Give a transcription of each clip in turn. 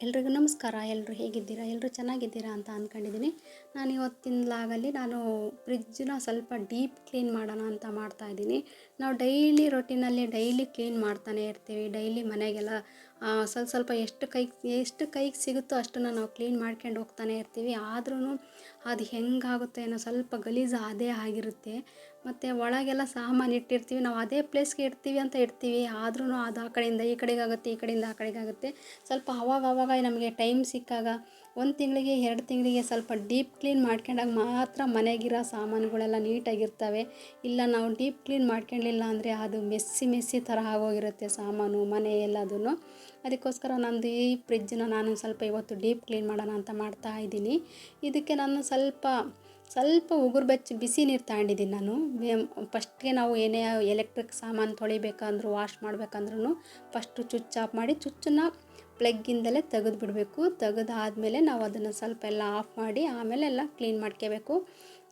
ಎಲ್ರಿಗೂ ನಮಸ್ಕಾರ. ಎಲ್ಲರೂ ಹೇಗಿದ್ದೀರಾ? ಎಲ್ಲರೂ ಚೆನ್ನಾಗಿದ್ದೀರಾ ಅಂತ ಅಂದ್ಕೊಂಡಿದ್ದೀನಿ ನಾನು ಇವತ್ತಿನ ನಾನು ಫ್ರಿಜ್ಜನ್ನ ಸ್ವಲ್ಪ ಡೀಪ್ ಕ್ಲೀನ್ ಮಾಡೋಣ ಅಂತ ಮಾಡ್ತಾಯಿದ್ದೀನಿ ನಾವು ಡೈಲಿ ರೊಟೀನಲ್ಲಿ ಡೈಲಿ ಕ್ಲೀನ್ ಮಾಡ್ತಾನೆ ಇರ್ತೀವಿ. ಡೈಲಿ ಮನೆಗೆಲ್ಲ ಸ್ವಲ್ಪ ಸ್ವಲ್ಪ ಎಷ್ಟು ಕೈಗೆ ಎಷ್ಟು ಕೈಗೆ ಸಿಗುತ್ತೋ ಅಷ್ಟನ್ನು ನಾವು ಕ್ಲೀನ್ ಮಾಡ್ಕೊಂಡು ಹೋಗ್ತಾನೆ ಇರ್ತೀವಿ. ಆದ್ರೂ ಅದು ಹೆಂಗಾಗುತ್ತೆ ಏನೋ ಸ್ವಲ್ಪ ಗಲೀಜು ಅದೇ ಆಗಿರುತ್ತೆ. ಮತ್ತು ಒಳಗೆಲ್ಲ ಸಾಮಾನು ಇಟ್ಟಿರ್ತೀವಿ. ನಾವು ಅದೇ ಪ್ಲೇಸ್ಗೆ ಇಡ್ತೀವಿ ಅಂತ ಇಡ್ತೀವಿ. ಆದ್ರೂ ಅದು ಆ ಕಡೆಯಿಂದ ಈ ಕಡೆಗಾಗುತ್ತೆ, ಈ ಕಡೆಯಿಂದ ಆ ಕಡೆಗೆ ಆಗುತ್ತೆ ಸ್ವಲ್ಪ ಅವಾಗವಾಗ ಅವಾಗ ನಮಗೆ ಟೈಮ್ ಸಿಕ್ಕಾಗ ಒಂದು ತಿಂಗಳಿಗೆ, ಎರಡು ತಿಂಗಳಿಗೆ ಸ್ವಲ್ಪ ಡೀಪ್ ಕ್ಲೀನ್ ಮಾಡ್ಕೊಂಡಾಗ ಮಾತ್ರ ಮನೆಗಿರೋ ಸಾಮಾನುಗಳೆಲ್ಲ ನೀಟಾಗಿರ್ತವೆ. ಇಲ್ಲ ನಾವು ಡೀಪ್ ಕ್ಲೀನ್ ಮಾಡ್ಕೊಂಡಿಲ್ಲ ಅಂದರೆ ಅದು ಮೆಸ್ಸಿ ಮೆಸ್ಸಿ ಥರ ಆಗೋಗಿರುತ್ತೆ ಸಾಮಾನು, ಮನೆ ಎಲ್ಲದೂ ಅದಕ್ಕೋಸ್ಕರ ನಂದು ಈ ಫ್ರಿಜ್ಜನ್ನ ನಾನು ಸ್ವಲ್ಪ ಇವತ್ತು ಡೀಪ್ ಕ್ಲೀನ್ ಮಾಡೋಣ ಅಂತ ಮಾಡ್ತಾ ಇದ್ದೀನಿ. ಇದಕ್ಕೆ ನಾನು ಸ್ವಲ್ಪ ಸ್ವಲ್ಪ ಉಗುರು ಬೆಚ್ಚಿ ಬಿಸಿ ನೀರು ತಗೊಂಡಿದ್ದೀನಿ ನಾನು. ಫಸ್ಟ್ಗೆ ನಾವು ಏನೇ ಎಲೆಕ್ಟ್ರಿಕ್ ಸಾಮಾನು ತೊಳಿಬೇಕಂದ್ರೂ, ವಾಶ್ ಮಾಡಬೇಕಂದ್ರೂ ಫಸ್ಟು ಚುಚ್ ಮಾಡಿ ಚುಚ್ಚನ್ನ ಪ್ಲಗ್ಗಿಂದಲೇ ತೆಗೆದು ಬಿಡಬೇಕು ತೆಗೆದಾದ್ಮೇಲೆ ನಾವು ಅದನ್ನು ಸ್ವಲ್ಪ ಎಲ್ಲ ಆಫ್ ಮಾಡಿ ಆಮೇಲೆ ಎಲ್ಲ ಕ್ಲೀನ್ ಮಾಡ್ಕೋಬೇಕು.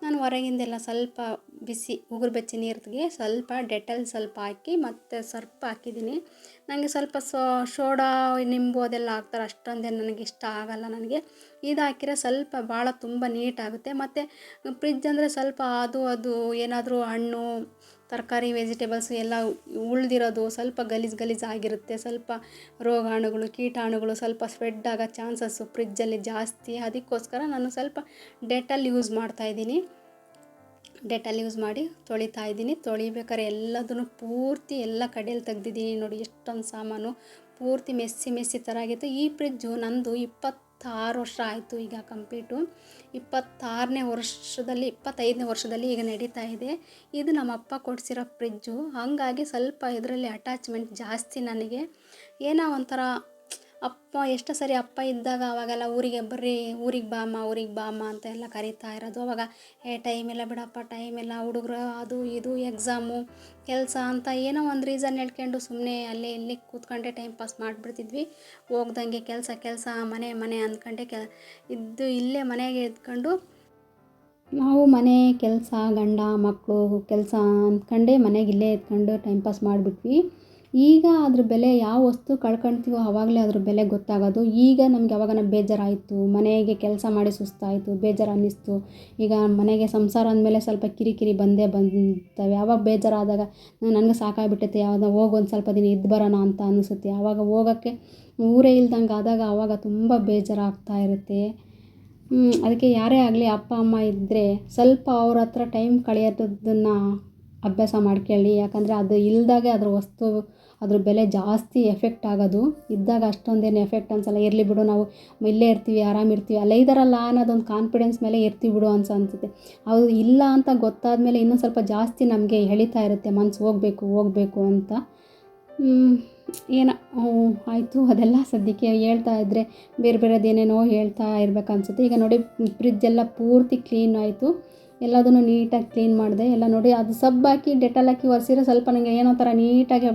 ನಾನು ಹೊರಗಿಂದೆಲ್ಲ ಸ್ವಲ್ಪ ಬಿಸಿ ಉಗುರು ಬೆಚ್ಚಿ ನೀರಿಗೆ ಸ್ವಲ್ಪ ಡೆಟಲ್ ಸ್ವಲ್ಪ ಹಾಕಿ ಮತ್ತು ಸರ್ಪ್ ಹಾಕಿದ್ದೀನಿ. ನನಗೆ ಸ್ವಲ್ಪ ಸೋ, ಸೋಡಾ, ನಿಂಬು ಅದೆಲ್ಲ ಹಾಕ್ತಾರೆ, ಅಷ್ಟೊಂದೇ ನನಗೆ ಇಷ್ಟ ಆಗಲ್ಲ ನನಗೆ. ಇದು ಹಾಕಿರೋ ಸ್ವಲ್ಪ ಭಾಳ ತುಂಬ ನೀಟಾಗುತ್ತೆ. ಮತ್ತು ಫ್ರಿಜ್ ಅಂದರೆ ಸ್ವಲ್ಪ ಅದು ಅದು ಏನಾದರೂ ಹಣ್ಣು ತರಕಾರಿ ವೆಜಿಟೇಬಲ್ಸ್ ಎಲ್ಲ ಉಳಿದಿರೋದು ಸ್ವಲ್ಪ ಗಲೀಜು ಗಲೀಜು ಆಗಿರುತ್ತೆ. ಸ್ವಲ್ಪ ರೋಗಾಣುಗಳು, ಕೀಟಾಣುಗಳು ಸ್ವಲ್ಪ ಸ್ಪ್ರೆಡ್ ಆಗೋ ಚಾನ್ಸಸ್ಸು ಫ್ರಿಜ್ಜಲ್ಲಿ ಜಾಸ್ತಿ. ಅದಕ್ಕೋಸ್ಕರ ನಾನು ಸ್ವಲ್ಪ ಡೆಟಲ್ ಯೂಸ್ ಮಾಡ್ತಾಯಿದ್ದೀನಿ ಡೆಟಲ್ ಯೂಸ್ ಮಾಡಿ ತೊಳಿತಾ ಇದ್ದೀನಿ. ತೊಳಿಬೇಕಾದ್ರೆ ಎಲ್ಲದನ್ನು ಪೂರ್ತಿ ಎಲ್ಲ ಕಡೆಯಲ್ಲಿ ತೆಗ್ದಿದ್ದೀನಿ ನೋಡಿ ಎಷ್ಟೊಂದು ಸಾಮಾನು. ಪೂರ್ತಿ ಮೆಸ್ಸಿ ಮೆಸ್ಸಿ ಥರ ಆಗಿತ್ತು. ಈ ಫ್ರಿಜ್ಜು ನಂದು ಇಪ್ಪತ್ತಾರು ವರ್ಷ ಆಯಿತು ಈಗ ಕಂಪ್ಲೀಟು. ಇಪ್ಪತ್ತಾರನೇ ವರ್ಷದಲ್ಲಿ, ಇಪ್ಪತ್ತೈದನೇ ವರ್ಷದಲ್ಲಿ ಈಗ ನಡೀತಾ ಇದೆ. ಇದು ನಮ್ಮಪ್ಪ ಕೊಡಿಸಿರೋ ಫ್ರಿಜ್ಜು. ಹಾಗಾಗಿ ಸ್ವಲ್ಪ ಇದರಲ್ಲಿ ಅಟ್ಯಾಚ್ಮೆಂಟ್ ಜಾಸ್ತಿ ನನಗೆ. ಏನೋ ಒಂಥರ ಅಪ್ಪ, ಎಷ್ಟು ಸರಿ ಅಪ್ಪ ಇದ್ದಾಗ ಅವಾಗೆಲ್ಲ ಊರಿಗೆ ಬರ್ರಿ, ಊರಿಗೆ ಬಾಮ್ಮ ಊರಿಗೆ ಬಾಮ್ಮ ಅಂತ ಎಲ್ಲ ಕರೀತಾ ಇರೋದು. ಅವಾಗ, ಏ ಟೈಮ್ ಇಲ್ಲ ಬಿಡಪ್ಪ ಟೈಮ್ ಇಲ್ಲ, ಹುಡುಗರು, ಅದು, ಇದು ಎಕ್ಸಾಮು ಕೆಲಸ ಅಂತ ಏನೋ ಒಂದು ರೀಸನ್ ಹೇಳ್ಕೊಂಡು ಸುಮ್ಮನೆ ಅಲ್ಲಿ ಇಲ್ಲಿ ಕೂತ್ಕೊಂಡೆ ಟೈಮ್ ಪಾಸ್ ಮಾಡಿಬಿಡ್ತಿದ್ವಿ. ಹೋಗ್ದಂಗೆ ಕೆಲಸ ಕೆಲಸ, ಮನೆ ಮನೆ ಅಂದ್ಕೊಂಡೆ ಕೆ ಇದ್ದು ಇಲ್ಲೇ ಮನೆಗೆ ಇದ್ಕೊಂಡು ನಾವು ಮನೆ, ಕೆಲಸ, ಗಂಡ ಮಕ್ಕಳು ಕೆಲಸ ಅಂದ್ಕೊಂಡೆ ಮನೆಗೆ ಇಲ್ಲೇ ಇದ್ಕೊಂಡು ಟೈಮ್ ಪಾಸ್ ಮಾಡಿಬಿಟ್ವಿ. ಈಗ ಅದ್ರ ಬೆಲೆ ಯಾವ ವಸ್ತು ಕಳ್ಕೊಳ್ತೀವೋ ಆವಾಗಲೇ ಅದ್ರ ಬೆಲೆ ಗೊತ್ತಾಗೋದು. ಈಗ ನಮ್ಗೆ ಯಾವಾಗನ ಬೇಜಾರಾಯಿತು, ಮನೆಗೆ ಕೆಲಸ ಮಾಡಿ ಸುಸ್ತಾಯಿತು ಬೇಜಾರು ಅನ್ನಿಸ್ತು ಈಗ ಮನೆಗೆ ಸಂಸಾರ ಅಂದಮೇಲೆ ಸ್ವಲ್ಪ ಕಿರಿಕಿರಿ ಬಂದೇ ಬಂತವೆ. ಯಾವಾಗ ಬೇಜಾರಾದಾಗ ನನಗೆ ಸಾಕಾಗಿಬಿಟ್ಟೈತೆ ಯಾವಾಗ ಹೋಗಿ ಒಂದು ಸ್ವಲ್ಪ ದಿನ ಇದ್ದು ಬರೋಣ ಅಂತ ಅನಿಸುತ್ತೆ. ಆವಾಗ ಹೋಗೋಕ್ಕೆ ಊರೇ ಇಲ್ದಂಗೆ ಆದಾಗ ಆವಾಗ ತುಂಬ ಬೇಜಾರಾಗ್ತಾ ಇರುತ್ತೆ. ಅದಕ್ಕೆ ಯಾರೇ ಆಗಲಿ ಅಪ್ಪ, ಅಮ್ಮ ಇದ್ದರೆ ಸ್ವಲ್ಪ ಅವ್ರ ಹತ್ರ ಟೈಮ್ ಕಳೆಯೋದನ್ನು ಅಭ್ಯಾಸ ಮಾಡ್ಕೊಳ್ಳಿ ಯಾಕಂದರೆ ಅದು ಇಲ್ದಾಗೆ ಅದ್ರ ವಸ್ತು, ಅದ್ರ ಬೆಲೆ ಜಾಸ್ತಿ ಎಫೆಕ್ಟ್ ಆಗೋದು. ಇದ್ದಾಗ ಅಷ್ಟೊಂದೇನು ಎಫೆಕ್ಟ್ ಅನ್ಸಲ್ಲ. ಇರಲಿ ಬಿಡು, ನಾವು ಇಲ್ಲೇ ಇರ್ತೀವಿ ಆರಾಮಿರ್ತೀವಿ ಅಲ್ಲೇ ಇದ್ದಾರಲ್ಲ ಅನ್ನೋದೊಂದು ಕಾನ್ಫಿಡೆನ್ಸ್ ಮೇಲೆ ಇರ್ತೀವಿ ಬಿಡು ಅನ್ಸ ಅನ್ಸುತ್ತೆ. ಅದು ಇಲ್ಲ ಅಂತ ಗೊತ್ತಾದ ಮೇಲೆ ಇನ್ನೂ ಸ್ವಲ್ಪ ಜಾಸ್ತಿ ನಮಗೆ ಎಳಿತಾ ಇರುತ್ತೆ. ಮನ್ಸು ಹೋಗಬೇಕು ಹೋಗಬೇಕು ಅಂತ. ಏನೋ ಆಯಿತು. ಅದೆಲ್ಲ ಸದ್ಯಕ್ಕೆ ಹೇಳ್ತಾ ಇದ್ದರೆ ಬೇರೆ ಬೇರೆದೇನೇನೋ ಹೇಳ್ತಾ ಇರ್ಬೇಕು ಅನಿಸುತ್ತೆ. ಈಗ ನೋಡಿ ಫ್ರಿಜ್ಜೆಲ್ಲ ಪೂರ್ತಿ ಕ್ಲೀನ್ ಆಯಿತು. ಎಲ್ಲದನ್ನು ನೀಟಾಗಿ ಕ್ಲೀನ್ ಮಾಡಿದೆ. ಎಲ್ಲ ನೋಡಿ, ಅದು ಸಬ್ ಹಾಕಿ, ಡೆಟಲ್ ಹಾಕಿ ಒರೆಸಿದ್ರೆ ಸ್ವಲ್ಪ ನನಗೆ ಏನೋ ಥರ ನೀಟಾಗಿ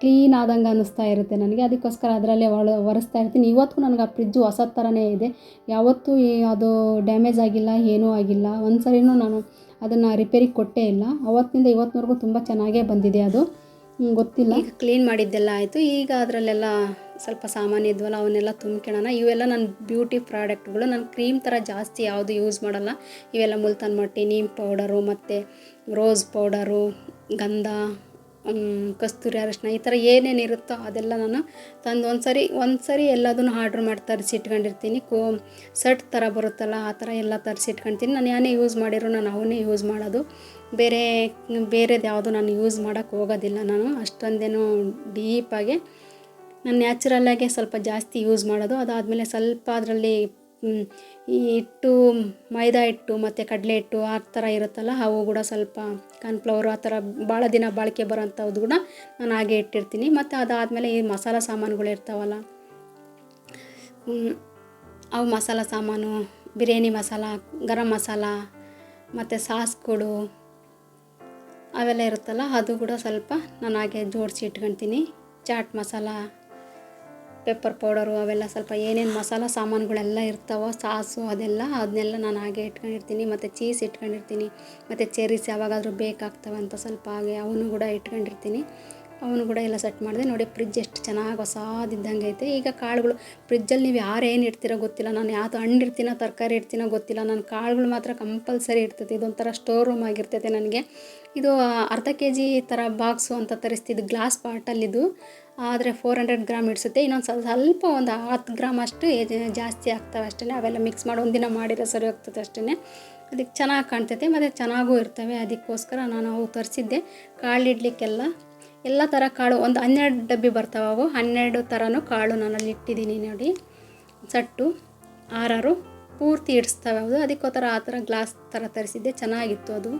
ಕ್ಲೀನ್ ಆದಂಗೆ ಅನ್ನಿಸ್ತಾ ಇರುತ್ತೆ ನನಗೆ. ಅದಕ್ಕೋಸ್ಕರ ಅದರಲ್ಲೇ ಒಳ ಒರೆಸ್ತಾ ಇರ್ತೀನಿ. ಇವತ್ತು ನನಗೆ ಆ ಫ್ರಿಜ್ಜು ಹೊಸ ಥರನೇ ಇದೆ. ಯಾವತ್ತೂ ಅದು ಡ್ಯಾಮೇಜ್ ಆಗಿಲ್ಲ, ಏನೂ ಆಗಿಲ್ಲ. ಒಂದು ಸರಿನೂ ನಾನು ಅದನ್ನು ರಿಪೇರಿಗೆ ಕೊಟ್ಟೇ ಇಲ್ಲ. ಅವತ್ತಿನಿಂದ ಇವತ್ತಿನವರೆಗೂ ತುಂಬ ಚೆನ್ನಾಗೇ ಬಂದಿದೆ ಅದು. ಗೊತ್ತಿಲ್ಲ. ಈಗ ಕ್ಲೀನ್ ಮಾಡಿದ್ದೆಲ್ಲ ಆಯಿತು. ಈಗ ಅದರಲ್ಲೆಲ್ಲ ಸ್ವಲ್ಪ ಸಾಮಾನು ಇದ್ವಲ್ಲ ಅವನ್ನೆಲ್ಲ ತುಂಬ್ಕೊಳ್ಳೋಣ. ಇವೆಲ್ಲ ನನ್ನ ಬ್ಯೂಟಿ ಪ್ರಾಡಕ್ಟ್ಗಳು. ನಾನು ಕ್ರೀಮ್ ಥರ ಜಾಸ್ತಿ ಯಾವುದು ಯೂಸ್ ಮಾಡಲ್ಲ. ಇವೆಲ್ಲ ಮುಲ್ತಾನ್ ಮಟ್ಟಿ ನೀಮ್ ಪೌಡರು ಮತ್ತು ರೋಸ್ ಪೌಡರು, ಗಂಧ ಕಸ್ತೂರಿ ಅರಶಿನ ಈ ಥರ ಏನೇನು ಇರುತ್ತೋ ಅದೆಲ್ಲ ನಾನು ತಂದು ಒಂದು ಸರಿ ಒಂದು ಸರಿ ಎಲ್ಲದನ್ನು ಆರ್ಡ್ರ್ ಮಾಡಿ ತರಿಸಿಟ್ಕೊಂಡಿರ್ತೀನಿ. ಕೋ, ಸೆಟ್ ಥರ ಬರುತ್ತಲ್ಲ ಆ ಥರ ಎಲ್ಲ ತರಿಸಿ ಇಟ್ಕೊಳ್ತೀನಿ ನಾನು ಏನೇ ಯೂಸ್ ಮಾಡಿರೋ ನಾನು ಅವನ್ನೇ ಯೂಸ್ ಮಾಡೋದು. ಬೇರೆ, ಬೇರೆದು ಯಾವುದು ನಾನು ಯೂಸ್ ಮಾಡೋಕ್ಕೆ ಹೋಗೋದಿಲ್ಲ ನಾನು. ಅಷ್ಟೊಂದೇನು ಡೀಪಾಗಿ ನಾನು ನ್ಯಾಚುರಲ್ಲಾಗೆ ಸ್ವಲ್ಪ ಜಾಸ್ತಿ ಯೂಸ್ ಮಾಡೋದು. ಅದಾದಮೇಲೆ ಸ್ವಲ್ಪ ಅದರಲ್ಲಿ ಈ ಹಿಟ್ಟು, ಮೈದಾ ಹಿಟ್ಟು ಮತ್ತು ಕಡಲೆ ಹಿಟ್ಟು ಆ ಥರ ಇರುತ್ತಲ್ಲ, ಅವು ಕೂಡ ಸ್ವಲ್ಪ ಕಾರ್ನ್ಫ್ಲವರು ಆ ಥರ ಭಾಳ ದಿನ ಬಾಳಿಕೆ ಬರೋಂಥದ್ದು ಕೂಡ ನಾನು ಹಾಗೆ ಇಟ್ಟಿರ್ತೀನಿ. ಮತ್ತು ಅದಾದಮೇಲೆ ಈ ಮಸಾಲ ಸಾಮಾನುಗಳು ಇರ್ತಾವಲ್ಲ ಅವು ಮಸಾಲ ಸಾಮಾನು, ಬಿರಿಯಾನಿ ಮಸಾಲ, ಗರಂ ಮಸಾಲ, ಮತ್ತು ಸಾಸ್ಗಳು, ಅವೆಲ್ಲ ಇರುತ್ತಲ್ಲ, ಅದು ಕೂಡ ಸ್ವಲ್ಪ ನಾನು ಹಾಗೆ ಜೋಡಿಸಿ ಇಟ್ಕೊತೀನಿ ಚಾಟ್ ಮಸಾಲ ಪೆಪ್ಪರ್ ಪೌಡರು ಅವೆಲ್ಲ ಸ್ವಲ್ಪ ಏನೇನು ಮಸಾಲ ಸಾಮಾನುಗಳೆಲ್ಲ ಇರ್ತಾವೋ ಸಾಸು ಅದೆಲ್ಲ ಅದನ್ನೆಲ್ಲ ನಾನು ಹಾಗೆ ಇಟ್ಕೊಂಡಿರ್ತೀನಿ. ಮತ್ತು ಚೀಸ್ ಇಟ್ಕೊಂಡಿರ್ತೀನಿ. ಮತ್ತು ಚೆರೀಸ್ ಯಾವಾಗಾದರೂ ಬೇಕಾಗ್ತವೆ ಅಂತ ಸ್ವಲ್ಪ ಹಾಗೆ ಅವನು ಕೂಡ ಇಟ್ಕೊಂಡಿರ್ತೀನಿ. ಅವನು ಕೂಡ ಎಲ್ಲ ಸೆಟ್ ಮಾಡಿದೆ. ನೋಡಿ ಫ್ರಿಜ್ ಎಷ್ಟು ಚೆನ್ನಾಗಿ ಹೊಸಾದಿದ್ದಂಗೆ ಐತೆ. ಈಗ ಕಾಳುಗಳು ಫ್ರಿಜ್ಜಲ್ಲಿ ನೀವು ಯಾರು ಏನು ಇಡ್ತೀರೋ ಗೊತ್ತಿಲ್ಲ. ನಾನು ಯಾವುದು ಹಣ್ಣು ಇಡ್ತೀನೋ, ತರಕಾರಿ ಇಡ್ತೀನೋ ಗೊತ್ತಿಲ್ಲ. ನನ್ನ ಕಾಳುಗಳು ಮಾತ್ರ ಕಂಪಲ್ಸರಿ ಇರ್ತೈತೆ ಇದೊಂಥರ ಸ್ಟೋರ್ ರೂಮ್ ಆಗಿರ್ತೈತೆ ನನಗೆ. ಇದು ಅರ್ಧ ಕೆ ಜಿ ಥರ ಬಾಕ್ಸು ಅಂತ ತರಿಸ್ತಿದ್ದು ಗ್ಲಾಸ್ ಬಾಟಲಿದು ಆದರೆ ಫೋರ್ ಹಂಡ್ರೆಡ್ ಗ್ರಾಮ್ ಇಡಿಸುತ್ತೆ. ಇನ್ನೊಂದು ಸ್ವಲ್ಪ ಸ್ವಲ್ಪ ಒಂದು ಹತ್ತು ಗ್ರಾಮ್ ಅಷ್ಟು ಜಾಸ್ತಿ ಆಗ್ತವೆ ಅಷ್ಟೇ ಅವೆಲ್ಲ ಮಿಕ್ಸ್ ಮಾಡಿ, ಒಂದಿನ ಮಾಡಿರೋ ಸರಿ ಹೋಗ್ತದೆ ಅಷ್ಟೇ ಅದಕ್ಕೆ ಚೆನ್ನಾಗಿ ಕಾಣ್ತೈತೆ, ಮತ್ತು ಚೆನ್ನಾಗೂ ಇರ್ತವೆ. ಅದಕ್ಕೋಸ್ಕರ ನಾನು ಅವು ತರಿಸಿದ್ದೆ. ಕಾಳು ಇಡ್ಲಿಕ್ಕೆಲ್ಲ, ಎಲ್ಲ ಥರ ಕಾಳು, ಒಂದು ಹನ್ನೆರಡು ಡಬ್ಬಿ ಬರ್ತಾವೆ ಅವು. ಹನ್ನೆರಡು ಥರನೂ ಕಾಳು ನಾನಲ್ಲಿ ಇಟ್ಟಿದ್ದೀನಿ ನೋಡಿ. ಸಟ್ಟು, ಆರಾರು ಪೂರ್ತಿ ಇಡಿಸ್ತವೆ ಅದು ಅದಕ್ಕೋಸ್ಕರ ಆ ಥರ ಗ್ಲಾಸ್ ಥರ ತರಿಸಿದ್ದೆ. ಚೆನ್ನಾಗಿತ್ತು ಅದು.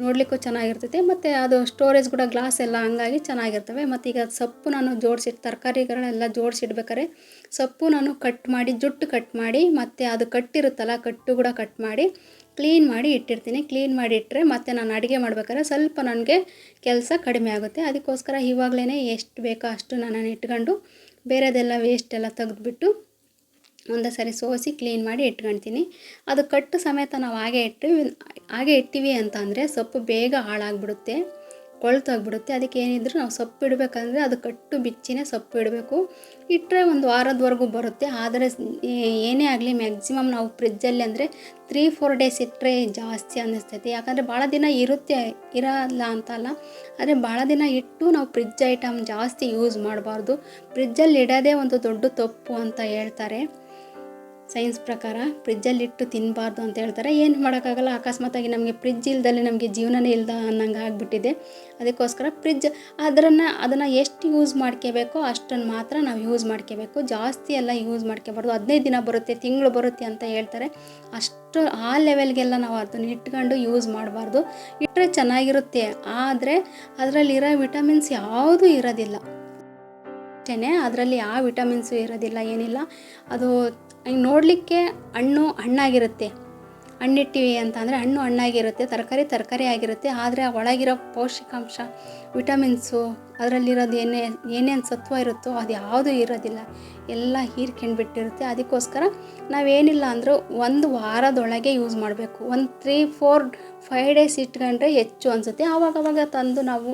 ನೋಡಲಿಕ್ಕೂ ಚೆನ್ನಾಗಿರ್ತೈತೆ. ಮತ್ತು ಅದು ಸ್ಟೋರೇಜ್ ಕೂಡ ಗ್ಲಾಸ್ ಎಲ್ಲ ಹಂಗಾಗಿ ಚೆನ್ನಾಗಿರ್ತವೆ. ಮತ್ತು ಈಗ ಸೊಪ್ಪು ನಾನು ಜೋಡಿಸಿಟ್ಟು ತರಕಾರಿಗಳೆಲ್ಲ ಜೋಡಿಸಿಡ್ಬೇಕಾರೆ ಸೊಪ್ಪು ನಾನು ಕಟ್ ಮಾಡಿ, ಜುಟ್ಟು ಕಟ್ ಮಾಡಿ, ಮತ್ತು ಅದು ಕಟ್ಟಿರುತ್ತಲ್ಲ ಕಟ್ಟು ಕೂಡ ಕಟ್ ಮಾಡಿ ಕ್ಲೀನ್ ಮಾಡಿ ಇಟ್ಟಿರ್ತೀನಿ. ಕ್ಲೀನ್ ಮಾಡಿ ಇಟ್ಟರೆ ಮತ್ತು ನಾನು ಅಡುಗೆ ಮಾಡ್ಬೇಕಾದ್ರೆ ಸ್ವಲ್ಪ ನನಗೆ ಕೆಲಸ ಕಡಿಮೆ ಆಗುತ್ತೆ. ಅದಕ್ಕೋಸ್ಕರ ಇವಾಗಲೇ ಎಷ್ಟು ಬೇಕೋ ಅಷ್ಟು ನಾನು ಇಟ್ಕೊಂಡು ಬೇರೆದೆಲ್ಲ ವೇಸ್ಟ್ ಎಲ್ಲ ತೆಗೆದ್ಬಿಟ್ಟು ಒಂದೇ ಸರಿ ಸೋಸಿ ಕ್ಲೀನ್ ಮಾಡಿ ಇಟ್ಕೊಳ್ತೀನಿ ಅದು ಕಟ್ಟು ಸಮೇತ ನಾವು ಹಾಗೆ ಇಟ್ಟು, ಹಾಗೆ ಇಟ್ಟಿವಿ ಅಂತ ಅಂದರೆ ಸೊಪ್ಪು ಬೇಗ ಹಾಳಾಗ್ಬಿಡುತ್ತೆ ಕೊಳ್ತೋಗ್ಬಿಡುತ್ತೆ ಅದಕ್ಕೆ ಏನಿದ್ರು ನಾವು ಸೊಪ್ಪು ಇಡಬೇಕಂದ್ರೆ ಅದು ಕಟ್ಟು ಬಿಚ್ಚಿನೇ ಸೊಪ್ಪು ಇಡಬೇಕು. ಇಟ್ಟರೆ ಒಂದು ವಾರದವರೆಗೂ ಬರುತ್ತೆ. ಆದರೆ ಏನೇ ಆಗಲಿ ಮ್ಯಾಕ್ಸಿಮಮ್ ನಾವು ಫ್ರಿಜ್ಜಲ್ಲಿ ಅಂದರೆ ತ್ರೀ ಫೋರ್ ಡೇಸ್ ಇಟ್ಟರೆ ಜಾಸ್ತಿ ಅನ್ನಿಸ್ತೈತಿ. ಯಾಕಂದರೆ ಭಾಳ ದಿನ ಇರುತ್ತೆ, ಇರಲ್ಲ ಅಂತಲ್ಲ ಆದರೆ ಭಾಳ ದಿನ ಇಟ್ಟು ನಾವು ಫ್ರಿಜ್ ಐಟಮ್ ಜಾಸ್ತಿ ಯೂಸ್ ಮಾಡಬಾರ್ದು. ಫ್ರಿಜ್ಜಲ್ಲಿ ಇಡೋದೇ ಒಂದು ದೊಡ್ಡ ತಪ್ಪು ಅಂತ ಹೇಳ್ತಾರೆ. ಸೈನ್ಸ್ ಪ್ರಕಾರ ಫ್ರಿಜ್ಜಲ್ಲಿ ಇಟ್ಟು ತಿನ್ನಬಾರ್ದು ಅಂತ ಹೇಳ್ತಾರೆ. ಏನು ಮಾಡೋಕ್ಕಾಗಲ್ಲ ಅಕಸ್ಮಾತಾಗಿ ನಮಗೆ ಫ್ರಿಜ್ ಇಲ್ದಲೆ ನಮಗೆ ಜೀವನನೇ ಇಲ್ಲದ ಅನ್ನಂಗೆ ಆಗಿಬಿಟ್ಟಿದೆ. ಅದಕ್ಕೋಸ್ಕರ ಫ್ರಿಜ್ ಅದನ್ನು ಅದನ್ನು ಎಷ್ಟು ಯೂಸ್ ಮಾಡ್ಕೋಬೇಕೋ ಅಷ್ಟನ್ನು ಮಾತ್ರ ನಾವು ಯೂಸ್ ಮಾಡ್ಕೋಬೇಕು. ಜಾಸ್ತಿ ಎಲ್ಲ ಯೂಸ್ ಮಾಡ್ಕೋಬಾರ್ದು. ಹದಿನೈದು ದಿನ ಬರುತ್ತೆ, ತಿಂಗಳು ಬರುತ್ತೆ ಅಂತ ಹೇಳ್ತಾರೆ. ಅಷ್ಟು ಆ ಲೆವೆಲ್ಗೆಲ್ಲ ನಾವು ಅದನ್ನು ಇಟ್ಕೊಂಡು ಯೂಸ್ ಮಾಡಬಾರ್ದು. ಇಟ್ಟರೆ ಚೆನ್ನಾಗಿರುತ್ತೆ, ಆದರೆ ಅದರಲ್ಲಿರೋ ವಿಟಮಿನ್ಸ್ ಯಾವುದೂ ಇರೋದಿಲ್ಲ. ಅಷ್ಟೇ ಅದರಲ್ಲಿ ಯಾವ ವಿಟಮಿನ್ಸು ಇರೋದಿಲ್ಲ, ಏನಿಲ್ಲ. ಅದು ನೋಡಲಿಕ್ಕೆ ಹಣ್ಣು ಹಣ್ಣಾಗಿರುತ್ತೆ. ಹಣ್ಣಿಟ್ಟಿವಿ ಅಂತ ಅಂದರೆ ಹಣ್ಣು ಹಣ್ಣಾಗಿರುತ್ತೆ, ತರಕಾರಿ ತರಕಾರಿ ಆಗಿರುತ್ತೆ. ಆದರೆ ಒಳಗಿರೋ ಪೌಷ್ಟಿಕಾಂಶ ವಿಟಮಿನ್ಸು, ಅದರಲ್ಲಿರೋದು ಏನೇ, ಏನೇನು ಸತ್ವ ಇರುತ್ತೋ ಅದು ಯಾವುದೂ ಇರೋದಿಲ್ಲ. ಎಲ್ಲ ಹೀರ್ಕೊಂಡ್ಬಿಟ್ಟಿರುತ್ತೆ. ಅದಕ್ಕೋಸ್ಕರ ನಾವೇನಿಲ್ಲ ಅಂದರೂ ಒಂದು ವಾರದೊಳಗೆ ಯೂಸ್ ಮಾಡಬೇಕು. ಒಂದು ತ್ರೀ ಫೋರ್ ಫೈವ್ ಡೇಸ್ ಇಟ್ಕೊಂಡ್ರೆ ಹೆಚ್ಚು ಅನಿಸುತ್ತೆ. ಆವಾಗವಾಗ ತಂದು ನಾವು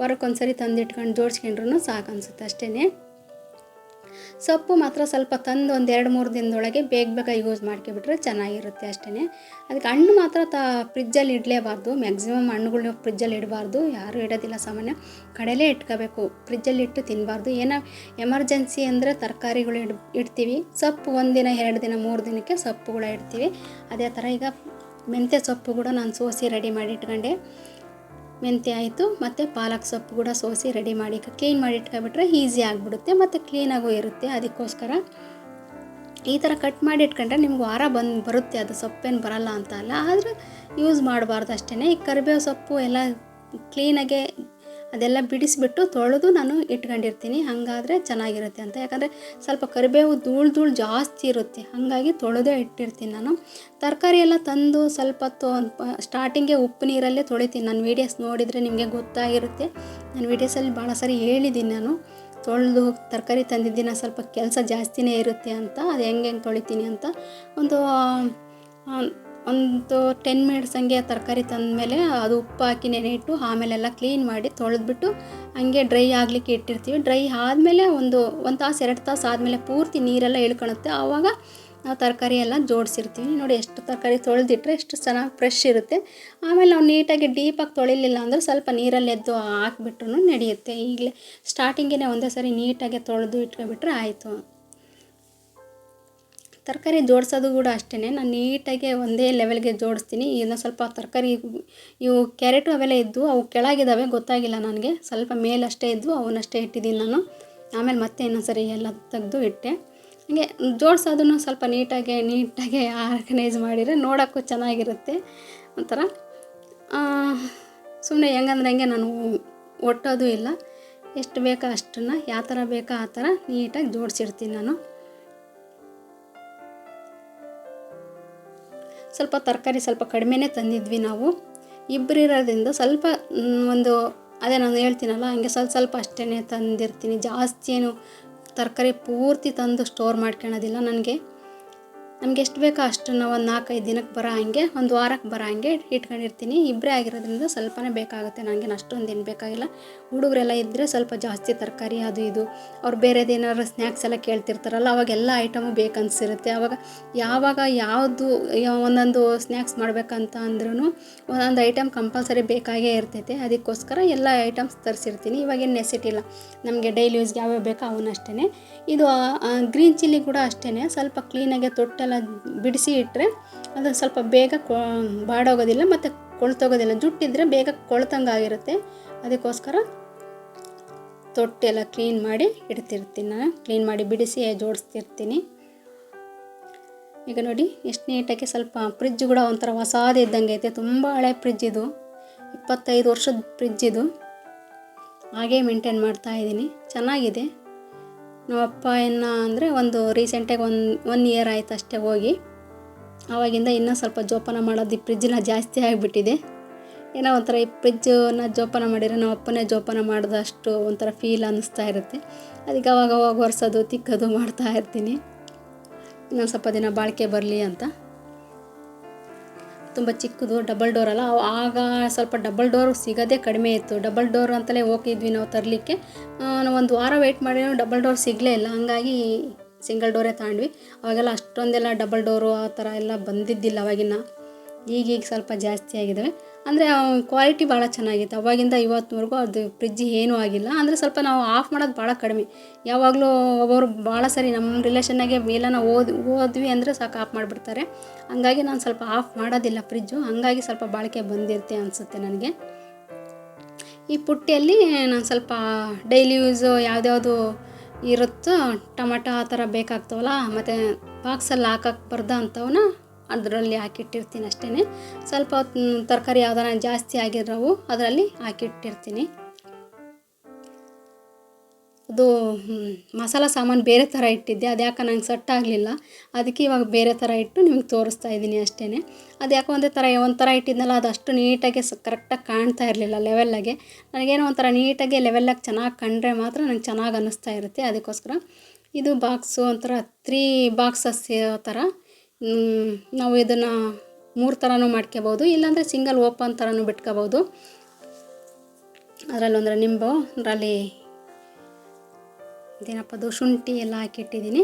ವಾರಕ್ಕೊಂದ್ಸರಿ ತಂದಿಟ್ಕೊಂಡು ಜೋಡಿಸ್ಕೊಂಡ್ರೂ ಸಾಕು ಅನಿಸುತ್ತೆ ಅಷ್ಟೇ ಸೊಪ್ಪು ಮಾತ್ರ ಸ್ವಲ್ಪ ತಂದು ಒಂದು ಎರಡು ಮೂರು ದಿನದೊಳಗೆ ಬೇಗ ಬೇಗ ಯೂಸ್ ಮಾಡ್ಕೊಬಿಟ್ರೆ ಚೆನ್ನಾಗಿರುತ್ತೆ ಅಷ್ಟೇ ಅದಕ್ಕೆ ಹಣ್ಣು ಮಾತ್ರ ತ ಫ್ರಿಜ್ಜಲ್ಲಿ ಇಡಲೇಬಾರ್ದು, ಮ್ಯಾಕ್ಸಿಮಮ್ ಹಣ್ಣುಗಳನ್ನ ಫ್ರಿಜ್ಜಲ್ಲಿ ಇಡಬಾರ್ದು, ಯಾರೂ ಇಡೋದಿಲ್ಲ ಸಾಮಾನ್ಯ. ಕಡೆಯಲ್ಲೇ ಇಟ್ಕೋಬೇಕು, ಫ್ರಿಜ್ಜಲ್ಲಿ ಇಟ್ಟು ತಿನ್ನಬಾರ್ದು ಏನೋ ಎಮರ್ಜೆನ್ಸಿ ಅಂದರೆ ತರಕಾರಿಗಳು ಇಡ್, ಇಡ್ತೀವಿ, ಸೊಪ್ಪು ಒಂದಿನ ಎರಡು ದಿನ, ಮೂರು ದಿನಕ್ಕೆ ಸೊಪ್ಪುಗಳ ಇಡ್ತೀವಿ. ಅದೇ ಥರ ಈಗ ಮೆಂತ್ಯ ಸೊಪ್ಪು ಕೂಡ ನಾನು ಸೋಸಿ ರೆಡಿ ಮಾಡಿ ಇಟ್ಕೊಂಡೆ. ಮೆಂತ್ಯ ಆಯಿತು, ಮತ್ತು ಪಾಲಕ್ ಸೊಪ್ಪು ಕೂಡ ಸೋಸಿ ರೆಡಿ ಮಾಡಿ ಕ್ಲೀನ್ ಮಾಡಿ ಇಟ್ಕೊಬಿಟ್ರೆ ಈಸಿ ಆಗಿಬಿಡುತ್ತೆ, ಮತ್ತು ಕ್ಲೀನಾಗೂ ಇರುತ್ತೆ. ಅದಕ್ಕೋಸ್ಕರ ಈ ಥರ ಕಟ್ ಮಾಡಿ ಇಟ್ಕೊಂಡ್ರೆ ನಿಮ್ಗೆ ವಾರ ಬಂದು, ಬರುತ್ತೆ. ಅದು ಸೊಪ್ಪೇನು ಬರಲ್ಲ ಅಂತ ಅಲ್ಲ. ಆದರೆ ಯೂಸ್ ಮಾಡಬಾರ್ದು ಅಷ್ಟೇ ಈ ಕರಿಬೇವು ಸೊಪ್ಪು ಎಲ್ಲ ಕ್ಲೀನಾಗೆ ಅದೆಲ್ಲ ಬಿಡಿಸಿಬಿಟ್ಟು ತೊಳೆದು ನಾನು ಇಟ್ಕೊಂಡಿರ್ತೀನಿ. ಹಾಗಾದರೆ ಚೆನ್ನಾಗಿರುತ್ತೆ ಅಂತ. ಯಾಕಂದರೆ ಸ್ವಲ್ಪ ಕರಿಬೇವು ಧೂಳು ಧೂಳು ಜಾಸ್ತಿ ಇರುತ್ತೆ. ಹಾಗಾಗಿ ತೊಳೆದೇ ಇಟ್ಟಿರ್ತೀನಿ ನಾನು. ತರಕಾರಿ ಎಲ್ಲ ತಂದು ಸ್ವಲ್ಪ ಹೊತ್ತು ಸ್ಟಾರ್ಟಿಂಗೆ ಉಪ್ಪು ನೀರಲ್ಲೇ ತೊಳಿತೀನಿ. ನಾನು ವೀಡಿಯೋಸ್ ನೋಡಿದರೆ ನಿಮಗೆ ಗೊತ್ತಾಗಿರುತ್ತೆ. ನಾನು ವೀಡಿಯೋಸಲ್ಲಿ ಭಾಳ ಸರಿ ಹೇಳಿದ್ದೀನಿ ನಾನು. ತೊಳೆದು ತರಕಾರಿ ತಂದಿದ್ದೀನಿ ಸ್ವಲ್ಪ ಕೆಲಸ ಜಾಸ್ತಿನೇ ಇರುತ್ತೆ ಅಂತ. ಅದು ಹೆಂಗೆ ಹೆಂಗೆ ತೊಳಿತೀನಿ ಅಂತ. ಒಂದು ಒಂದು ಟೆನ್ ಮಿನಿಟ್ಸ್ ಹಂಗೆ ತರಕಾರಿ ತಂದಮೇಲೆ ಅದು ಉಪ್ಪು ಹಾಕಿ ನೆನೆ ಇಟ್ಟು ಆಮೇಲೆಲ್ಲ ಕ್ಲೀನ್ ಮಾಡಿ ತೊಳೆದ್ಬಿಟ್ಟು ಹಂಗೆ ಡ್ರೈ ಆಗಲಿಕ್ಕೆ ಇಟ್ಟಿರ್ತೀವಿ. ಡ್ರೈ ಆದಮೇಲೆ ಒಂದು ಒಂದು ತಾಸು, ಎರಡು ತಾಸು ಆದಮೇಲೆ ಪೂರ್ತಿ ನೀರೆಲ್ಲ ಇಳ್ಕೊಳುತ್ತೆ ಆವಾಗ ನಾವು ತರಕಾರಿ ಎಲ್ಲ ಜೋಡಿಸಿರ್ತೀವಿ. ನೋಡಿ ಎಷ್ಟು ತರಕಾರಿ ತೊಳೆದಿಟ್ರೆ ಎಷ್ಟು ಚೆನ್ನಾಗಿ ಫ್ರೆಶ್ ಇರುತ್ತೆ. ಆಮೇಲೆ ನಾವು ನೀಟಾಗಿ ಡೀಪಾಗಿ ತೊಳಿಲಿಲ್ಲ ಅಂದರೆ ಸ್ವಲ್ಪ ನೀರಲ್ಲಿ ಎದ್ದು ಹಾಕ್ಬಿಟ್ರು ನಡೆಯುತ್ತೆ. ಈಗಲೇ ಸ್ಟಾರ್ಟಿಂಗೇ ಒಂದೇ ಸರಿ ನೀಟಾಗಿ ತೊಳೆದು ಇಟ್ಕೊಬಿಟ್ರೆ ಆಯಿತು. ತರಕಾರಿ ಜೋಡಿಸೋದು ಕೂಡ ಅಷ್ಟೇ ನಾನು ನೀಟಾಗಿ ಒಂದೇ ಲೆವೆಲ್ಗೆ ಜೋಡಿಸ್ತೀನಿ. ಇನ್ನು ಸ್ವಲ್ಪ ತರಕಾರಿ ಇವು ಕ್ಯಾರೆಟು ಅವೆಲ್ಲ ಇದ್ದು ಅವು ಕೆಳಗಿದ್ದಾವೆ ಗೊತ್ತಾಗಿಲ್ಲ ನನಗೆ. ಸ್ವಲ್ಪ ಮೇಲಷ್ಟೇ ಇದ್ದು ಅವನ್ನಷ್ಟೇ ಇಟ್ಟಿದ್ದೀನಿ ನಾನು. ಆಮೇಲೆ ಮತ್ತೆ ಇನ್ನೊಂದ್ಸರಿ ಎಲ್ಲ ತೆಗೆದು ಇಟ್ಟೆ. ಹಾಗೆ ಜೋಡಿಸೋದನ್ನು ಸ್ವಲ್ಪ ನೀಟಾಗಿ ನೀಟಾಗಿ ಆರ್ಗನೈಸ್ ಮಾಡಿದರೆ ನೋಡೋಕ್ಕೂ ಚೆನ್ನಾಗಿರುತ್ತೆ. ಒಂಥರ ಸುಮ್ಮನೆ ಹೆಂಗಂದ್ರೆ ಹಂಗೆ ನಾನು ಒಟ್ಟೋದು ಇಲ್ಲ. ಎಷ್ಟು ಬೇಕೋ ಅಷ್ಟನ್ನು, ಯಾವ ಥರ ಬೇಕೋ ಆ ಥರ ನೀಟಾಗಿ ಜೋಡಿಸಿರ್ತೀನಿ ನಾನು. ಸ್ವಲ್ಪ ತರಕಾರಿ ಸ್ವಲ್ಪ ಕಡಿಮೆನೇ ತಂದಿದ್ವಿ ನಾವು. ಇಬ್ಬರು ಇರೋದ್ರಿಂದ ಸ್ವಲ್ಪ ಒಂದು ಅದೇ ನಾನು ಹೇಳ್ತೀನಲ್ಲ, ಹಂಗೆ ಸ್ವಲ್ಪ ಸ್ವಲ್ಪ ಅಷ್ಟೇ ತಂದಿರ್ತೀನಿ. ಜಾಸ್ತಿ ಏನು ತರಕಾರಿ ಪೂರ್ತಿ ತಂದು ಸ್ಟೋರ್ ಮಾಡ್ಕೊಳೋದಿಲ್ಲ ನನಗೆ. ನಮ್ಗೆ ಎಷ್ಟು ಬೇಕೋ ಅಷ್ಟನ್ನು ಒಂದು ನಾಲ್ಕೈದು ದಿನಕ್ಕೆ ಬರೋ ಹಂಗೆ, ಒಂದು ವಾರಕ್ಕೆ ಬರೋ ಹಾಗೆ ಇಟ್ಕೊಂಡಿರ್ತೀನಿ. ಇಬ್ಬರೇ ಆಗಿರೋದ್ರಿಂದ ಸ್ವಲ್ಪನೇ ಬೇಕಾಗುತ್ತೆ. ನನಗೆ ಅಷ್ಟೊಂದು ಏನು ಬೇಕಾಗಿಲ್ಲ. ಹುಡುಗರೆಲ್ಲ ಇದ್ದರೆ ಸ್ವಲ್ಪ ಜಾಸ್ತಿ ತರಕಾರಿ, ಅದು ಇದು. ಅವ್ರು ಬೇರೆದೇನಾದ್ರು ಸ್ನ್ಯಾಕ್ಸ್ ಎಲ್ಲ ಕೇಳ್ತಿರ್ತಾರಲ್ಲ, ಅವಾಗೆಲ್ಲ ಐಟಮು ಬೇಕನ್ಸಿರುತ್ತೆ. ಅವಾಗ ಯಾವಾಗ ಯಾವುದು ಒಂದೊಂದು ಸ್ನ್ಯಾಕ್ಸ್ ಮಾಡಬೇಕಂತ ಅಂದ್ರೂ ಒಂದೊಂದು ಐಟಮ್ ಕಂಪಲ್ಸರಿ ಬೇಕಾಗೇ ಇರ್ತೈತೆ. ಅದಕ್ಕೋಸ್ಕರ ಎಲ್ಲ ಐಟಮ್ಸ್ ತರಿಸಿರ್ತೀನಿ. ಇವಾಗೇನು ನೆಸಿಟಿಲ್ಲ ನಮಗೆ ಡೈಲಿ ಯೂಸ್ಗೆ ಯಾವ್ಯಾವ ಬೇಕೋ ಅವನ್ನಷ್ಟೇ ಇದು ಗ್ರೀನ್ ಚಿಲ್ಲಿ ಕೂಡ ಅಷ್ಟೇ ಸ್ವಲ್ಪ ಕ್ಲೀನಾಗಿ ತೊಟ್ಟೆಲ್ಲ ಬಿಡಿಸಿ ಇಟ್ಟರೆ ಅದು ಸ್ವಲ್ಪ ಬೇಗ ಕೊ, ಬಾಡೋಗೋದಿಲ್ಲ ಮತ್ತು ಕೊಳ್ತೋಗೋದಿಲ್ಲ ಜುಟ್ಟಿದ್ರೆ ಬೇಗ ಕೊಳ್ತಂಗಾಗಿರುತ್ತೆ ಅದಕ್ಕೋಸ್ಕರ ತೊಟ್ಟೆಲ್ಲ ಕ್ಲೀನ್ ಮಾಡಿ ಇಡ್ತಿರ್ತೀನಿ ನಾನು. ಕ್ಲೀನ್ ಮಾಡಿ ಬಿಡಿಸಿ ಜೋಡಿಸ್ತಿರ್ತೀನಿ. ಈಗ ನೋಡಿ, ಎಷ್ಟು ನೀಟಾಗಿ ಸ್ವಲ್ಪ ಫ್ರಿಜ್ ಕೂಡ ಒಂಥರ ಹೊಸಾದ ಇದ್ದಂಗೆ ಐತೆ. ತುಂಬ ಹಳೆ ಫ್ರಿಜ್ ಇದು. ಇಪ್ಪತ್ತೈದು ವರ್ಷದ ಫ್ರಿಜ್ ಇದು. ಹಾಗೇ ಮೇಂಟೈನ್ ಮಾಡ್ತಾ ಇದ್ದೀನಿ. ಚೆನ್ನಾಗಿದೆ. ನಮ್ಮ ಅಪ್ಪ ಏನ ಅಂದರೆ ಒಂದು ರೀಸೆಂಟಾಗಿ ಒನ್ ಒನ್ ಇಯರ್ ಆಯಿತು ಅಷ್ಟೇ ಹೋಗಿ. ಆವಾಗಿಂದ ಇನ್ನೂ ಸ್ವಲ್ಪ ಜೋಪಾನ ಮಾಡೋದು ಈ ಫ್ರಿಜ್ಜನ್ನ ಜಾಸ್ತಿ ಆಗಿಬಿಟ್ಟಿದೆ. ಏನೋ ಒಂಥರ ಈ ಫ್ರಿಜ್ಜನ್ನ ಜೋಪಾನ ಮಾಡಿದರೆ ನಮ್ಮ ಅಪ್ಪನೇ ಜೋಪಾನ ಮಾಡಿದಷ್ಟು ಒಂಥರ ಫೀಲ್ ಅನ್ನಿಸ್ತಾ ಇರುತ್ತೆ. ಅದಕ್ಕೆ ಅವಾಗ ಅವಾಗ ಒರೆಸೋದು, ತಿಕ್ಕೋದು ಮಾಡ್ತಾ ಇರ್ತೀನಿ. ಇನ್ನೊಂದು ಸ್ವಲ್ಪ ದಿನ ಬಾಳಿಕೆ ಬರಲಿ ಅಂತ. ತುಂಬ ಚಿಕ್ಕದು ಡಬಲ್ ಡೋರ್ ಅಲ್ಲ. ಆಗ ಸ್ವಲ್ಪ ಡಬಲ್ ಡೋರ್ ಸಿಗೋದೇ ಕಡಿಮೆ ಇತ್ತು. ಡಬಲ್ ಡೋರ್ ಅಂತಲೇ ಹೋಗಿದ್ವಿ ನಾವು ತರಲಿಕ್ಕೆ. ನಾವು ಒಂದು ವಾರ ವೆಯ್ಟ್ ಮಾಡಿ ಡಬಲ್ ಡೋರ್ ಸಿಗಲೇ ಇಲ್ಲ. ಹಂಗಾಗಿ ಸಿಂಗಲ್ ಡೋರೇ ತಗೊಂಡ್ವಿ ಅವಾಗೆಲ್ಲ ಅಷ್ಟೊಂದೆಲ್ಲ ಡಬಲ್ ಡೋರು ಆ ಥರ ಎಲ್ಲ ಬಂದಿದ್ದಿಲ್ಲ ಅವಾಗಿನ ಈಗೀಗ ಸ್ವಲ್ಪ ಜಾಸ್ತಿ ಆಗಿದ್ದಾವೆ ಅಂದರೆ ಕ್ವಾಲಿಟಿ ಭಾಳ ಚೆನ್ನಾಗಿತ್ತು. ಅವಾಗಿಂದ ಇವತ್ತಿನವರೆಗೂ ಅದು ಫ್ರಿಜ್ ಏನೂ ಆಗಿಲ್ಲ. ಅಂದರೆ ಸ್ವಲ್ಪ ನಾವು ಆಫ್ ಮಾಡೋದು ಭಾಳ ಕಡಿಮೆ. ಯಾವಾಗಲೂ ಒಬ್ಬೊಬ್ರು ಭಾಳ ಸರಿ ನಮ್ಮ ರಿಲೇಷನ್ನಾಗೆ ಮೇಲನ ಓದ್, ಓದ್ವಿ ಅಂದರೆ ಸಾಕು ಆಫ್ ಮಾಡಿಬಿಡ್ತಾರೆ. ಹಂಗಾಗಿ ನಾನು ಸ್ವಲ್ಪ ಆಫ್ ಮಾಡೋದಿಲ್ಲ ಫ್ರಿಜ್ಜು ಹಂಗಾಗಿ ಸ್ವಲ್ಪ ಬಾಳಿಕೆ ಬಂದಿರುತ್ತೆ ಅನಿಸುತ್ತೆ ನನಗೆ. ಈ ಪುಟ್ಟಿಯಲ್ಲಿ ನಾನು ಸ್ವಲ್ಪ ಡೈಲಿ ಯೂಸು ಯಾವುದ್ಯಾವುದು ಇರುತ್ತೋ, ಟೊಮಟೊ ಆ ಥರ ಬೇಕಾಗ್ತವಲ್ಲ, ಮತ್ತು ಬಾಕ್ಸಲ್ಲಿ ಹಾಕಕ್ಕೆ ಬರ್ದ ಅಂಥವನ್ನ ಅದರಲ್ಲಿ ಹಾಕಿಟ್ಟಿರ್ತೀನಿ ಅಷ್ಟೇ ಸ್ವಲ್ಪ ತರಕಾರಿ ಯಾವ್ದಾರ ಜಾಸ್ತಿ ಆಗಿರೋವು ಅದರಲ್ಲಿ ಹಾಕಿಟ್ಟಿರ್ತೀನಿ. ಅದು ಮಸಾಲ ಸಾಮಾನು ಬೇರೆ ಥರ ಇಟ್ಟಿದ್ದೆ, ಅದು ಯಾಕೆ ನಂಗೆ ಸೆಟ್ ಆಗಲಿಲ್ಲ. ಅದಕ್ಕೆ ಇವಾಗ ಬೇರೆ ಥರ ಇಟ್ಟು ನಿಮ್ಗೆ ತೋರಿಸ್ತಾ ಇದ್ದೀನಿ ಅಷ್ಟೇ ಅದು ಯಾಕೆ ಒಂದೇ ಥರ ಒಂಥರ ಇಟ್ಟಿದ್ನಲ್ಲ, ಅದು ಅಷ್ಟು ನೀಟಾಗಿ ಸ ಕರೆಕ್ಟಾಗಿ ಕಾಣ್ತಾ ಇರಲಿಲ್ಲ ಲೆವೆಲ್ಲಾಗೆ ನನಗೇನೋ ಒಂಥರ ನೀಟಾಗಿ ಲೆವೆಲ್ಲಾಗಿ ಚೆನ್ನಾಗಿ ಕಂಡ್ರೆ ಮಾತ್ರ ನಂಗೆ ಚೆನ್ನಾಗಿ ಅನ್ನಿಸ್ತಾ ಇರುತ್ತೆ. ಅದಕ್ಕೋಸ್ಕರ ಇದು ಬಾಕ್ಸು ಒಂಥರ ತ್ರೀ ಬಾಕ್ಸಸ್ ಥರ ನಾವು ಇದನ್ನು ಮೂರು ಥರನೂ ಮಾಡ್ಕೋಬೋದು. ಇಲ್ಲಾಂದರೆ ಸಿಂಗಲ್ ಓಪನ್ ಥರನೂ ಬಿಟ್ಕೋಬೋದು. ಅದರಲ್ಲಿ ಅಂದರೆ ನಿಂಬು, ಅದರಲ್ಲಿ ಇದೇನಪ್ಪ ಶುಂಠಿ ಎಲ್ಲ ಹಾಕಿಟ್ಟಿದ್ದೀನಿ.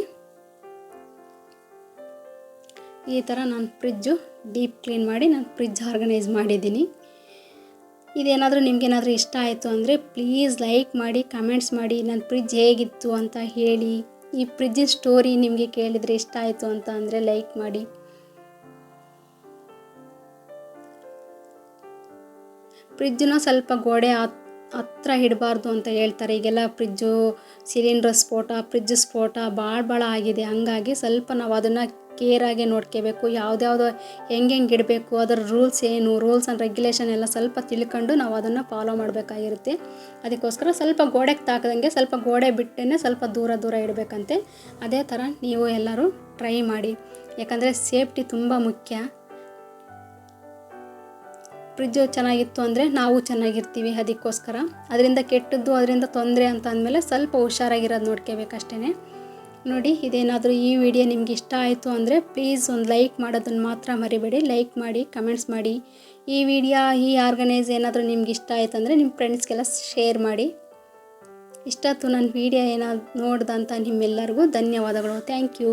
ಈ ಥರ ನಾನು ಫ್ರಿಜ್ಜು ಡೀಪ್ ಕ್ಲೀನ್ ಮಾಡಿ ನಾನು ಫ್ರಿಜ್ ಆರ್ಗನೈಸ್ ಮಾಡಿದ್ದೀನಿ. ಇದೇನಾದರೂ ನಿಮಗೇನಾದರೂ ಇಷ್ಟ ಆಯಿತು ಅಂದರೆ ಪ್ಲೀಸ್ ಲೈಕ್ ಮಾಡಿ, ಕಮೆಂಟ್ಸ್ ಮಾಡಿ ನನ್ನ ಫ್ರಿಜ್ ಹೇಗಿತ್ತು ಅಂತ ಹೇಳಿ. ಈ ಫ್ರಿಜ್ ಸ್ಟೋರಿ ನಿಮಗೆ ಕೇಳಿದರೆ ಇಷ್ಟ ಆಯಿತು ಅಂತ ಅಂದರೆ ಲೈಕ್ ಮಾಡಿ. ಫ್ರಿಜ್ಜನ್ನ ಸ್ವಲ್ಪ ಗೋಡೆ ಹತ್- ಹತ್ರ ಇಡಬಾರ್ದು ಅಂತ ಹೇಳ್ತಾರೆ. ಈಗೆಲ್ಲ ಫ್ರಿಜ್ಜು ಸಿಲಿಂಡರ್ ಸ್ಫೋಟ ಫ್ರಿಜ್ ಸ್ಫೋಟ ಭಾಳ ಭಾಳ ಆಗಿದೆ. ಹಂಗಾಗಿ ಸ್ವಲ್ಪ ನಾವು ಅದನ್ನು ಕೇರಾಗಿ ನೋಡ್ಕೋಬೇಕು, ಯಾವ್ದ್ಯಾವ್ದು ಹೆಂಗೆ ಹೆಂಗೆ ಇಡಬೇಕು, ಅದರ ರೂಲ್ಸ್ ಏನು, ರೂಲ್ಸ್ ಆ್ಯಂಡ್ ರೆಗ್ಯುಲೇಷನ್ ಎಲ್ಲ ಸ್ವಲ್ಪ ತಿಳ್ಕೊಂಡು ನಾವು ಅದನ್ನು ಫಾಲೋ ಮಾಡಬೇಕಾಗಿರುತ್ತೆ. ಅದಕ್ಕೋಸ್ಕರ ಸ್ವಲ್ಪ ಗೋಡೆಗೆ ತಾಕದಂಗೆ, ಸ್ವಲ್ಪ ಗೋಡೆ ಬಿಟ್ಟೇ ಸ್ವಲ್ಪ ದೂರ ದೂರ ಇಡಬೇಕಂತೆ. ಅದೇ ಥರ ನೀವು ಎಲ್ಲರೂ ಟ್ರೈ ಮಾಡಿ. ಯಾಕಂದರೆ ಸೇಫ್ಟಿ ತುಂಬ ಮುಖ್ಯ. ಫ್ರಿಜ್ಜು ಚೆನ್ನಾಗಿತ್ತು ಅಂದರೆ ನಾವು ಚೆನ್ನಾಗಿರ್ತೀವಿ ಅದಕ್ಕೋಸ್ಕರ. ಅದರಿಂದ ಕೆಟ್ಟದ್ದು, ಅದರಿಂದ ತೊಂದರೆ ಅಂತ ಅಂದಮೇಲೆ ಸ್ವಲ್ಪ ಹುಷಾರಾಗಿರೋದು ನೋಡ್ಕೋಬೇಕಷ್ಟೇ ನೋಡಿ, ಇದೇನಾದರೂ ಈ ವಿಡಿಯೋ ನಿಮ್ಗೆ ಇಷ್ಟ ಆಯಿತು ಅಂದರೆ ಪ್ಲೀಸ್ ಒಂದು ಲೈಕ್ ಮಾಡೋದನ್ನು ಮಾತ್ರ ಮರಿಬೇಡಿ. ಲೈಕ್ ಮಾಡಿ ಕಮೆಂಟ್ಸ್ ಮಾಡಿ. ಈ ವಿಡಿಯೋ, ಈ ಆರ್ಗನೈಸ್ ಏನಾದರೂ ನಿಮ್ಗೆ ಇಷ್ಟ ಆಯಿತು ಅಂದರೆ ನಿಮ್ಮ ಫ್ರೆಂಡ್ಸ್ಗೆಲ್ಲ ಶೇರ್ ಮಾಡಿ. ಇಷ್ಟೊತ್ತು ನನ್ನ ವಿಡಿಯೋ ಏನಾದ್ರು ನೋಡ್ದಂಥ ನಿಮ್ಮೆಲ್ಲರಿಗೂ ಧನ್ಯವಾದಗಳು. Thank you